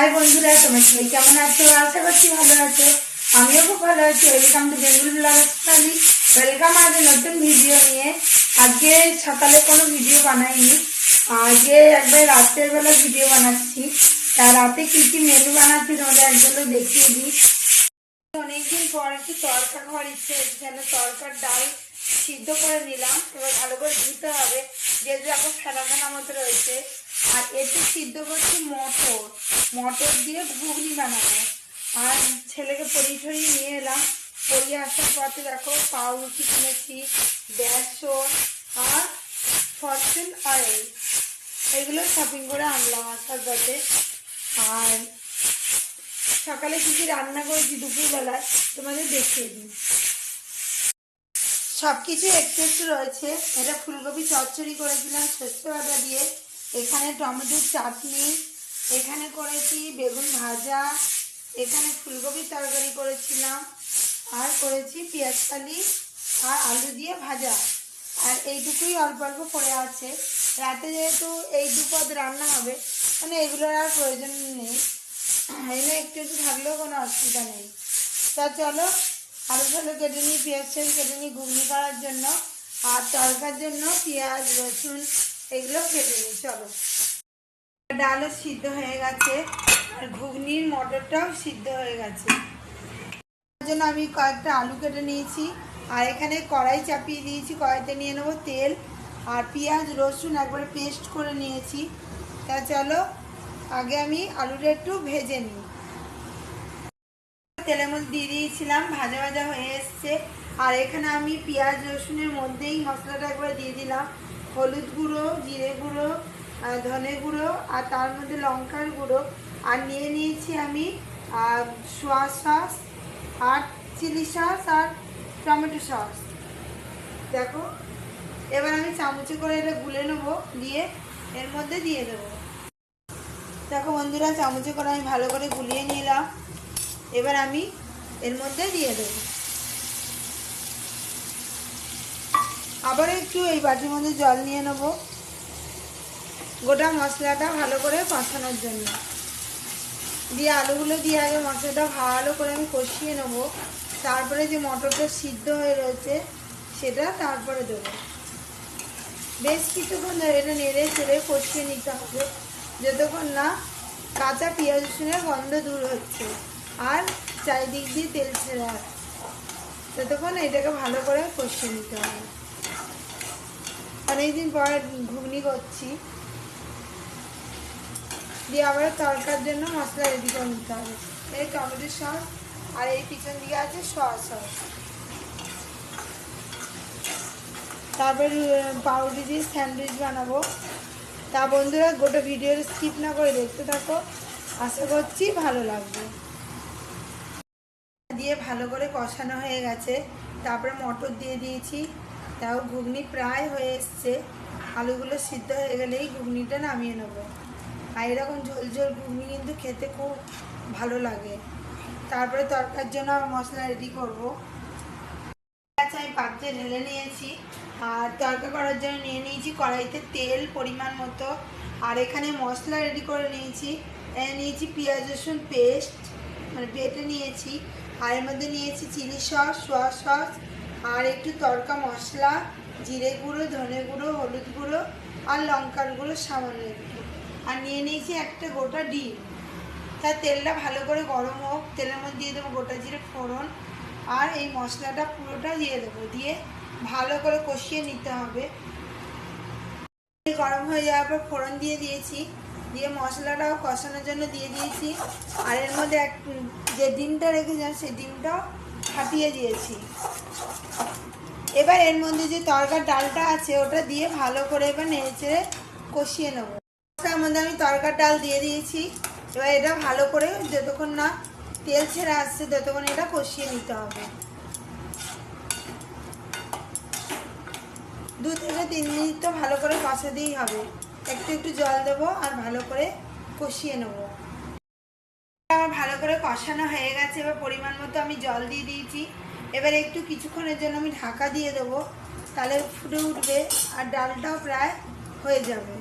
High বন্ধুরা, তোমরা সবাই কেমন আছো? আশা করছি ভালো আছো। আমিও খুব ভালো আছি। Welcome to Bengal blogger welcome আজ নতুন ভিডিও নিয়ে। আজকে সকালে কোনো ভিডিও বানাইনি। আজকে একবার রাত্রের বেলা ভিডিও বানাচ্ছি। তা রাতে কি কি মেনু বানাচ্ছি তোমাদের একজনে দেখিয়ে দিই। অনেকদিন পর একটু তরকা খাওয়ার ইচ্ছে হচ্ছে তরকার ডাল সিদ্ধ করে নিলাম। এবার ভালো করে ধুতে হবে। যেহেতু এখন ফেনা মতো রয়েছে আর এতে সিদ্ধ করছি মটর। মটর দিয়ে ঘুগনি বানাবো। আর ছেলেকে পরিয়ে ঠরিয়ে নিয়ে এলাম। পরিয়ে আসার পথে দেখো, পাউরুটি কিনেছি বেসন আর ফরচুন অয়েল। এগুলো শপিং করে আনলাম আসার পথে। আর সকালে কী কী রান্না করেছি দুপুরবেলায়, তোমাদের দেখিয়ে দিই। সব কিছু একটু রয়েছে। এটা ফুলকপি চচ্চড়ি করেছিলাম, সর্ষে বাটা দিয়ে। এখানে টমেটোর চাটনি, এখানে করেছি বেগুন ভাজা, এখানে ফুলকপির তরকারি করেছিলাম, আর করেছি পেঁয়াজ কালি আর আলু দিয়ে ভাজা। আর এইটুকুই অল্প অল্প পড়ে আছে। রাতে যেহেতু এই দুপদ রান্না হবে মানে এগুলোর আর প্রয়োজন নেই। এনে একটু একটু থাকলেও কোনো অসুবিধা নেই। তা চলো, আলু ফালু কেটে নিই, পেঁয়াজ কেটে নিই, ঘুগনি করার জন্য, আর তরকার জন্য পেঁয়াজ, রসুন এগুলো কেটে নিই, চলো। ডালও সিদ্ধ হয়ে গেছে, আর ঘুগনির মটরটাও সিদ্ধ হয়ে গেছে। তার জন্য আমি কয়েকটা আলু কেটে নিয়েছি, আর এখানে কড়াই চাপিয়ে দিয়েছি, কড়াইতে নিয়ে নেব তেল আর পেঁয়াজ, রসুন, একবারে পেস্ট করে নিয়েছি। তা চলো, আগে আমি আলুটা একটু ভেজে নিই। তেলের মধ্যে দিয়ে দিয়েছিলাম, ভাজা ভাজা হয়ে এসছে। আর এখানে আমি পেঁয়াজ, রসুনের মধ্যেই মশলাটা একবার দিয়ে দিলাম। হলুদ গুঁড়ো, জিরে গুঁড়ো ধনে গুঁড়ো আর তার মধ্যে লঙ্কার গুঁড়ো। আর নিয়ে নিয়েছি আমি সোয়া সস আর চিলি সস আর টমেটো সস। দেখো, এবার আমি চামচে করে এটা গুলে নেব, দিয়ে এর মধ্যে দিয়ে দেবো। দেখো বন্ধুরা, চামচে করে আমি ভালো করে গুলিয়ে নিলাম। এবার আমি এর মধ্যে দিয়ে দেব। আবার একটু এই বাটির মধ্যে জল নিয়ে নেব। গোটা মশলাটা ভালো করে কষানোর জন্য। দিয়ে আলুগুলো দিয়ে আগে মশলাটা ভালো করে আমি কষিয়ে নেব। তারপরে যে মটরটা সিদ্ধ হয়ে রয়েছে, সেটা তারপরে দেবো। বেশ কিছুক্ষণ ধরে এটা নেড়ে চেড়ে কষিয়ে নিতে হবে। যতক্ষণ না কাঁচা পেঁয়াজ রসুনের গন্ধ দূর হচ্ছে আর চারিদিক দিয়ে তেল ছেড়ে আসছে ততক্ষণ এটাকে ভালো করে কষিয়ে নিতে হবে। অনেকদিন পরে ঘুগনি করছি। দিয়ে আবার তরকার জন্য মশলা রেডি করে নিতে হবে। এই টমেটো সস আর এই পিছন দিকে আছে সস সস। তারপর পাউরুটি দিয়ে স্যান্ডউইচ বানাবো। তা বন্ধুরা, গোটা ভিডিও স্কিপ না করে দেখতে থাকো। আশা করছি ভালো লাগবে। দিয়ে ভালো করে কষানো হয়ে গেছে। তারপরে মটর দিয়ে দিয়েছি। তাও ঘুগনি প্রায় হয়ে এসছে। আলুগুলো সিদ্ধ হয়ে গেলেই ঘুগনিটা নামিয়ে নেব। আর এরকম ঝোল ঝোল ঘুগনি কিন্তু খেতে খুব ভালো লাগে। তারপরে তরকার জন্য আমার মশলা রেডি করব। আচ্ছা আমি পাত্রে ঢেলে নিয়েছি। আর তরকা করার জন্য নিয়ে নিয়েছি কড়াইতে তেল পরিমাণ মতো। আর এখানে মশলা রেডি করে নিয়েছি। নিয়েছি পেঁয়াজ, রসুন পেস্ট মানে বেটে নিয়েছি। আর এর মধ্যে নিয়েছি চিলি সস সোয়া সস আর একটু তরকা মশলা, জিরে গুঁড়ো, ধনে গুঁড়ো, হলুদ গুঁড়ো আর লঙ্কার গুঁড়ো সামান্য আর নিয়ে নিয়েছি একটা গোটা ডিম। তার তেলটা ভালো করে গরম হোক, তেলের মধ্যে দিয়ে দেবো গোটা জিরে ফোড়ন আর এই মশলাটা পুরোটা দিয়ে দেবো। দিয়ে ভালো করে কষিয়ে নিতে হবে। গরম হয়ে যাওয়ার পর ফোড়ন দিয়ে দিয়েছি। দিয়ে মশলাটাও কষানোর জন্য দিয়ে দিয়েছি। আর এর মধ্যে এক যে ডিমটা রেখেছিলাম, সেই ডিমটাও ফাটিয়ে দিয়েছি। এবার এর মধ্যে যে তরকার ডালটা আছে, ওটা দিয়ে ভালো করে এবার নেড়ে কষিয়ে নেব। তার মধ্যে আমি তরকার ডাল দিয়ে দিয়েছি। এবার এটা ভালো করে যতক্ষণ না তেল ছেড়ে আসছে, ততক্ষণ এটা কষিয়ে নিতে হবে। দু থেকে তিন মিনিট তো ভালো করে কষা দিয়েই হবে। একটু একটু জল দেবো আর ভালো করে কষিয়ে নেব। আমার ভালো করে কষানো হয়ে গেছে, এবার পরিমাণ মতো আমি জল দিয়ে দিয়েছি। এবার একটু কিছুক্ষণের জন্য আমি ঢাকা দিয়ে দেবো, তাহলে ফুটে উঠবে আর ডালটাও প্রায় হয়ে যাবে।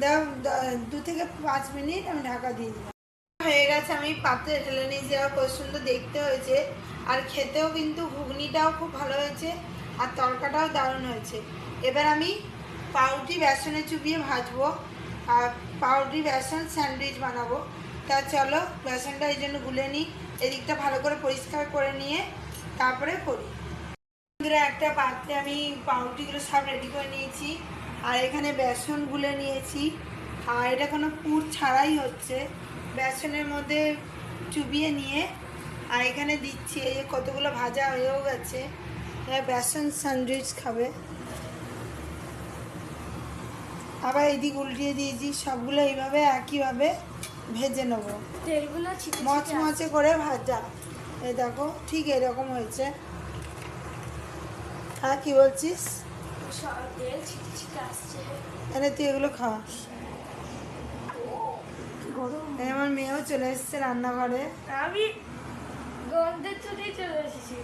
দ- থেকে পাঁচ মিনিট আমি ঢাকা দিয়ে দিলাম। হয়ে গেছে, আমি পাত্রে ঢেলে নিয়েছি আর খুব সুন্দর দেখতে হয়েছে। আর খেতেও কিন্তু ঘুগনিটাও খুব ভালো হয়েছে, আর তরকাটাও দারুণ হয়েছে। এবার আমি পাউরুটি, বেসনে চুবিয়ে ভাজবো। আর পাউরুটি বেসন স্যান্ডউইচ বানাবো। তা চলো, বেসনটা এই জন্য গুলে নিই। এদিকটা ভালো করে পরিষ্কার করে নিয়ে তারপরে করি। বন্ধুরা, একটা পাত্রে আমি পাউরুটিগুলো সব রেডি করে নিয়েছি। আর এখানে বেসন গুলে নিয়েছি। আর এটা কোনো পুর ছাড়াই হচ্ছে। বেসনের মধ্যে চুবিয়ে নিয়ে, আর এখানে দিচ্ছি এই কতগুলো ভাজা হয়েও গেছে। বেসন স্যান্ডউইচ খাবে। আবার এদিক উল্টিয়ে দিয়েছি সবগুলো এইভাবে একইভাবে ভেজে নেব। মচমচে করে ভাজা। এই দেখো ঠিক এরকম হয়েছে। হ্যাঁ কি বলছিস? এনে তুই এগুলো খাওয়া আমার মেয়েও চলে এসেছে রান্নাঘরে। আমি গন্ধের চলে এসেছি।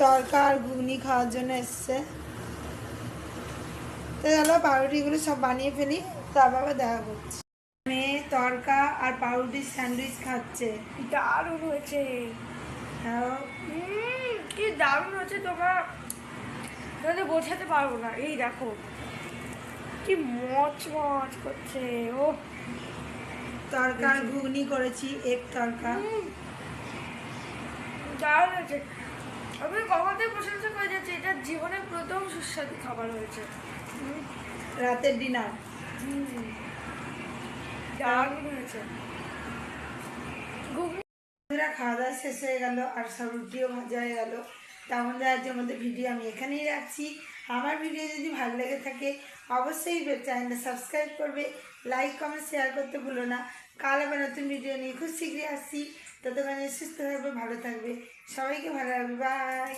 তরকা আর ঘুগনি খাওয়ার জন্য এসছে। তো চলো পাউরুটিগুলো সব বানিয়ে ফেলি তারপর দেখা করছি। মেয়ে তরকা আর পাউরুটির স্যান্ডউইচ খাচ্ছে। দারুণ হয়েছে। হ্যাঁ। কি দারুণ হয়েছে তোমরা। তোমাদের বোঝাতে পারব না। এই দেখো কি মচ মচ করছে। ও তরকা ঘুগনি করেছি এক তরকা। দারুণ হয়েছে। আমি কমাতে প্রশংসা করে যাচ্ছি এটা জীবনের প্রথম সুস্বাদু খাবার হয়েছে। রাতের ডিনার খাওয়া দাওয়া শেষ হয়ে গেল, আর সব রুটিও ভাজা হয়ে গেল। মধ্যে আজকের মধ্যে ভিডিও আমি এখানেই রাখছি। আমার ভিডিও যদি ভালো লেগে থাকে, অবশ্যই চ্যানেলটা সাবস্ক্রাইব করবে লাইক কমেন্ট শেয়ার করতে ভুলো না। কাল আবার নতুন ভিডিও নিয়ে খুব শীঘ্রই আসছি। ততক্ষণে সুস্থ থাকবে, ভালো থাকবে। সবাইকে ভালো লাগবে বাই